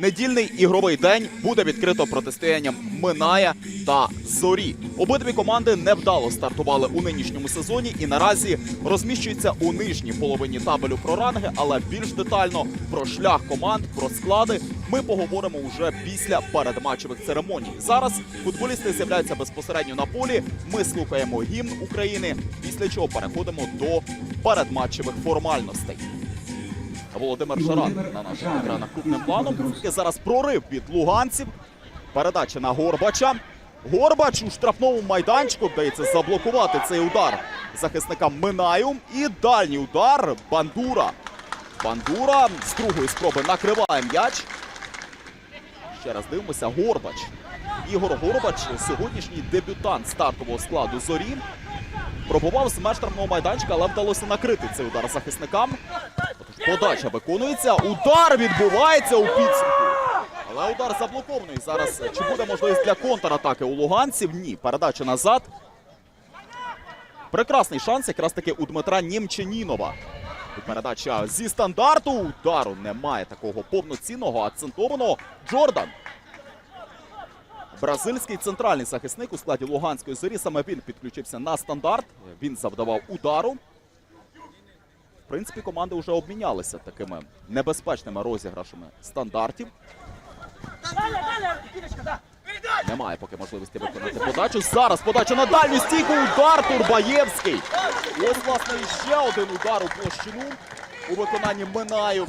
Недільний ігровий день буде відкрито протистоянням Минає та Зорі. Обидві команди невдало стартували у нинішньому сезоні і наразі розміщуються у нижній половині табелю про ранги, але більш детально про шлях команд, про склади ми поговоримо уже після передматчевих церемоній. Зараз футболісти з'являються безпосередньо на полі. Ми слухаємо гімн України, після чого переходимо до передматчевих формальностей. Володимир Шаран на наших екранах крупним планом. Зараз прорив від луганців. Передача на Горбача. Горбач у штрафному майданчику вдається заблокувати цей удар захисника Минаю. І дальній удар Бандура. Бандура з другої спроби накриває м'яч. Ще раз дивимося. Горбач. Ігор Горбач, сьогоднішній дебютант стартового складу зорі. Пробував з меж майданчика, але вдалося накрити цей удар захисникам. Подача виконується. Удар відбувається у підсумку. Але удар заблокований. Зараз чи буде можливість для контратаки у луганців? Ні. Передача назад. Прекрасний шанс якраз таки у Дмитра Нємчанінова. Передача зі стандарту. Удару немає такого повноцінного, акцентованого. Джордан. Бразильський центральний захисник у складі Луганської зорі. Саме він підключився на стандарт. Він завдавав удару. Принципі, команди вже обмінялися такими небезпечними розіграшами стандартів. Немає поки можливості виконати подачу. Зараз подача на дальню стійку. Удар Турбаєвський. Ось, власне, ще один удар у площину у виконанні Минаю.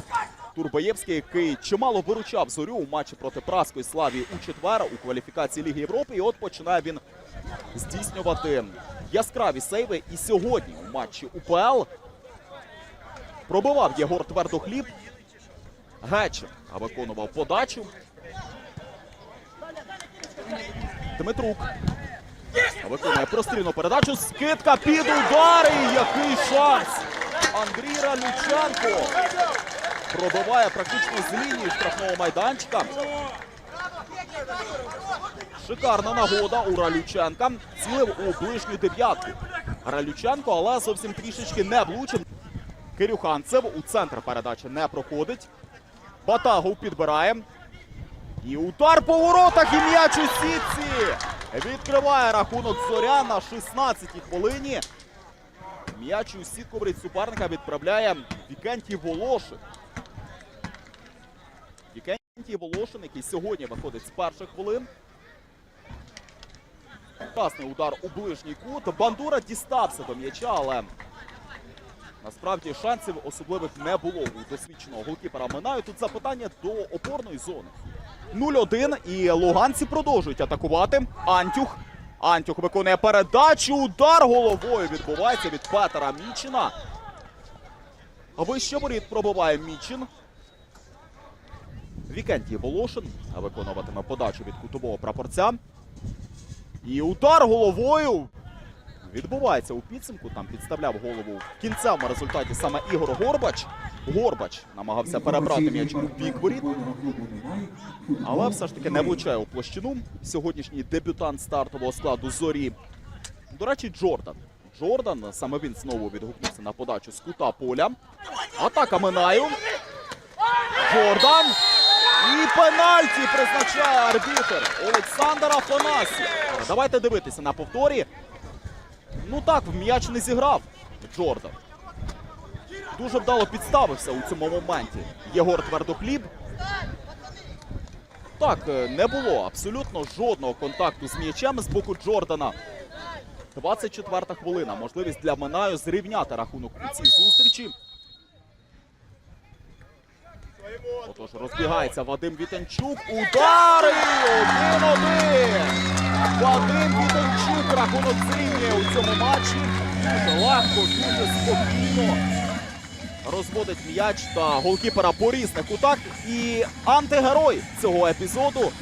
Турбаєвський, який чимало виручав зорю у матчі проти Праської Славії у четвер у кваліфікації Ліги Європи. І от починає він здійснювати яскраві сейви. І сьогодні у матчі УПЛ пробивав Єгор Твердохліб. Гечев виконував подачу. Дмитрук виконує прострільну передачу. Скидка під удари. Який шанс! Андрій Ралюченко пробиває практично з лінії штрафного майданчика. Шикарна нагода у Ралюченка. Цілив у ближню дев'ятку. Ралюченко, але зовсім трішечки не влучив. Кирюханцев у центр передачі не проходить. Батагов підбирає. І удар по воротах і м'яч у сітці. Відкриває рахунок зоря на 16-й хвилині. М'яч у сітку в суперника відправляє Вікентій Волошин. Вікентій Волошин, який сьогодні виходить з перших хвилин. Красний удар у ближній кут. Бандура дістався до м'яча, але насправді шансів особливих не було у досвідченого голкіпера Минаю. Тут запитання до опорної зони. 0-1 і луганці продовжують атакувати. Антюх. Антюх виконує передачу. Удар головою відбувається від Петера Мічина. Вище воріт пробиває Мічин. Вікентій Волошин виконуватиме подачу від кутового прапорця. І удар головою відбувається у підсумку. Там підставляв голову в кінцевому результаті саме Ігор Горбач. Горбач намагався перебрати м'яч у бік воріт. Але все ж таки не влучає у площину. Сьогоднішній дебютант стартового складу зорі. До речі, Джордан. Джордан, саме він знову відгукнувся на подачу з кута поля. Атака Минаю. Джордан. І пенальті призначає арбітер Олександр Афанасів. Давайте дивитися на повторі. Ну так, в м'яч не зіграв Джордан. Дуже вдало підставився у цьому моменті. Єгор Твердохліб. Так, е, не було абсолютно жодного контакту з м'ячем з боку Джордана. 24 хвилина. Можливість для Минаю зрівняти рахунок у цій зустрічі. Отож, розбігається Вадим Вітенчук. Удари! 1-1! Вадим Вітенчук рахунок зрівнює у цьому матчі. Дуже легко, дуже спокійно. Розводить м'яч та голкіпера по різних кутах. І антигерой цього епізоду.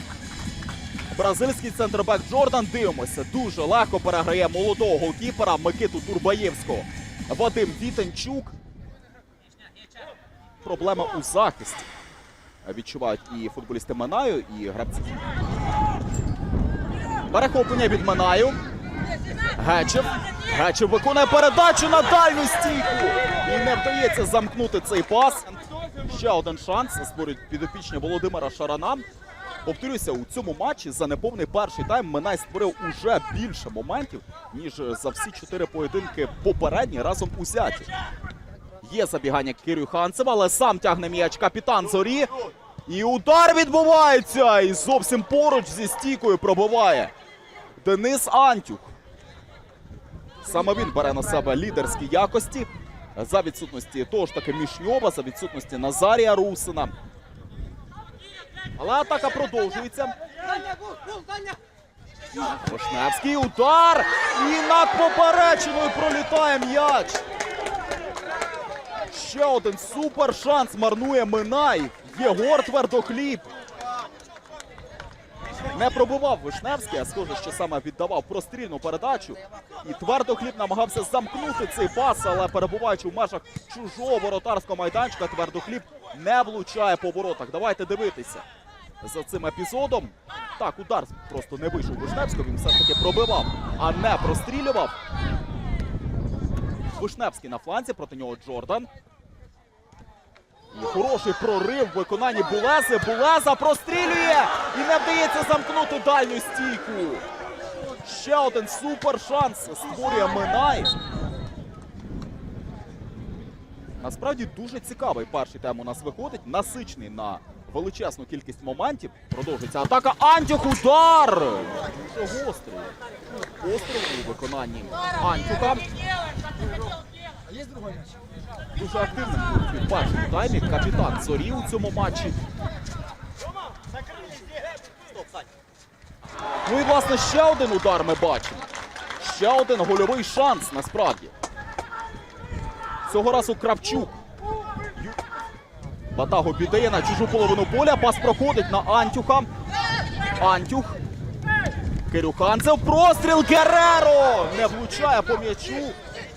Бразильський центрбек Джордан. Дивимося. Дуже легко переграє молодого голкіпера Микиту Турбаєвського. Вадим Вітенчук. Проблема у захисті. Відчувають і футболісти Минаю, і гравці. Перехоплення від Минаю. Гечев. Гечев виконує передачу на дальню стійку. І не вдається замкнути цей пас. Ще один шанс створюють підопічні Володимира Шарана. Повторюся, у цьому матчі за неповний перший тайм Минай створив уже більше моментів, ніж за всі чотири поєдинки попередні разом узяті. Є забігання Кирюханцева, але сам тягне м'яч капітан Зорі. І удар відбувається! І зовсім поруч зі стійкою пробиває Денис Антюх. Саме він бере на себе лідерські якості за відсутності того ж таки Мішньова, за відсутності Назарія Русина. Але атака продовжується. Вишневський удар! І над поперечиною пролітає м'яч. Ще один супер шанс марнує Минай. Єгор Твердохліб. Не пробивав Вишневський, а схоже, що саме віддавав прострільну передачу. І Твердохліб намагався замкнути цей пас, але перебуваючи в межах чужого воротарського майданчика, Твердохліб не влучає по воротах. Давайте дивитися за цим епізодом. Так, удар просто не вийшов Вишневського, він все ж таки пробивав, а не прострілював. Вишневський на фланзі, проти нього Джордан. Хороший прорив в виконанні Булези. Булеза прострілює і не вдається замкнути дальню стійку. Ще один супер шанс створює Минай. Насправді дуже цікавий перший тайм у нас виходить. Насичений на величезну кількість моментів. Продовжується атака. Антюх удар! Гострий. Гострий у виконанні Антюха. Дуже у першому таймі. Капітан Зорі у цьому матчі. Ну і власне ще один удар ми бачимо. Ще один гольовий шанс насправді. Цього разу Кравчук. Батагу піддає на чужу половину поля. Пас проходить на Антюха. Антюх. Кирюханцев. Простріл Гереро! Не влучає по м'ячу.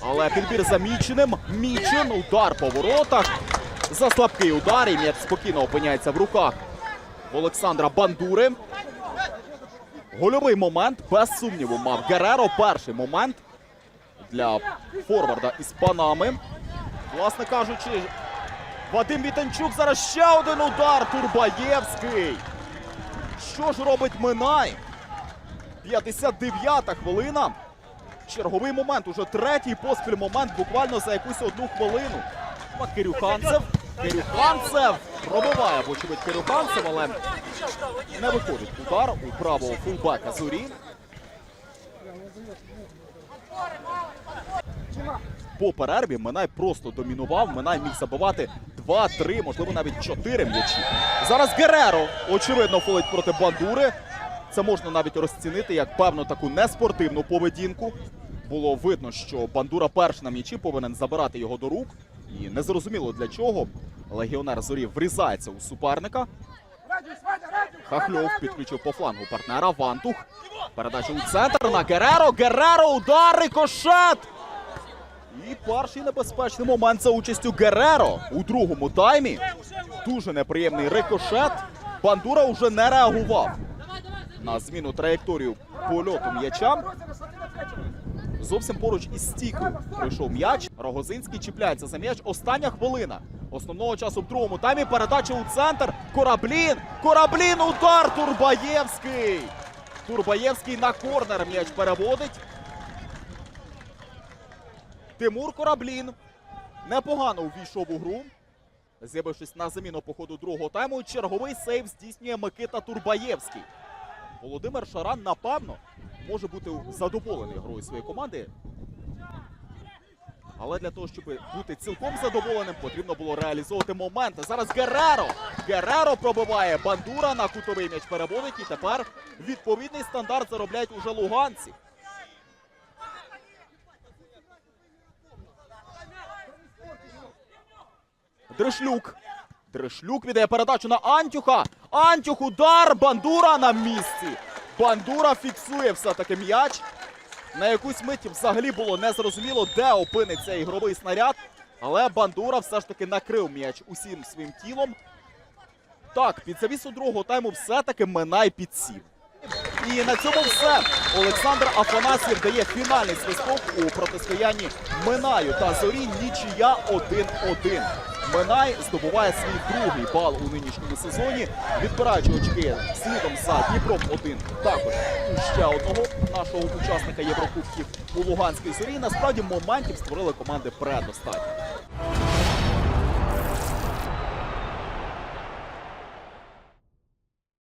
Але підбір за Міченим. Мічин. Удар по воротах. За слабкий удар. І м'яч спокійно опиняється в руках Олександра Бандури. Гольовий момент, без сумніву, мав Гереро. Перший момент для форварда із Панами. Власне кажучи, Вадим Вітанчук зараз ще один удар. Турбаєвський. Що ж робить Минай? 59-та хвилина. Черговий момент, уже третій поспіль момент, буквально за якусь одну хвилину. Кирюханцев. Кирюханцев пробиває, вочевидь, Кирюханцев, але не виходить удар у правого фулбека Зорі. По перерві Минай просто домінував. Минай міг забивати 2-3, можливо, навіть 4 м'ячі. Зараз Гереро, очевидно, фолить проти Бандури. Це можна навіть розцінити як певну таку неспортивну поведінку. Було видно, що Бандура перший на м'ячі повинен забирати його до рук. І незрозуміло для чого. Легіонер Зорі врізається у суперника. Хахльов підключив по флангу партнера. Вантух. Передача у центр на Гереро. Гереро удар рикошет. І перший небезпечний момент за участю Гереро у другому таймі. Дуже неприємний рикошет. Бандура вже не реагував на зміну траєкторію польоту м'яча. Зовсім поруч із стійкою пройшов м'яч. Рогозинський чіпляється за м'яч. Остання хвилина. Основного часу в другому таймі. Передача у центр. Кораблін. Кораблін. Удар. Турбаєвський. Турбаєвський на корнер м'яч переводить. Тимур Кораблін непогано увійшов у гру. З'явившись на заміну по ходу другого тайму, черговий сейв здійснює Микита Турбаєвський. Володимир Шаран, напевно, може бути задоволений грою своєї команди. Але для того, щоб бути цілком задоволеним, потрібно було реалізовувати моменти. Зараз Гереро. Гереро пробиває бандура на кутовий м'яч переводить. І тепер відповідний стандарт заробляють уже луганці. Дришлюк. Дришлюк віддає передачу на Антюха. Антюх удар. Бандура на місці. Бандура фіксує все-таки м'яч. На якусь мить взагалі було незрозуміло, де опиниться ігровий снаряд. Але Бандура все ж таки накрив м'яч усім своїм тілом. Так, під завісу другого тайму все-таки Минай підсів. І на цьому все. Олександр Афанасьєв дає фінальний свисток у протистоянні Минаю та Зорі. Нічия 1-1. Минай здобуває свій другий бал у нинішньому сезоні, відбираючи очки слідом за Дніпром 1 також у ще одного нашого учасника Єврокубків у Луганській зорі. Насправді моментів створили команди предостатньо.